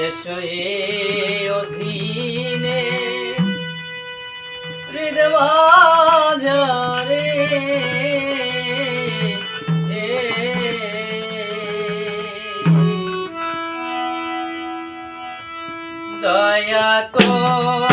যশয়ে অধীনে হৃদবাজারে দয়া কর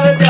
I'm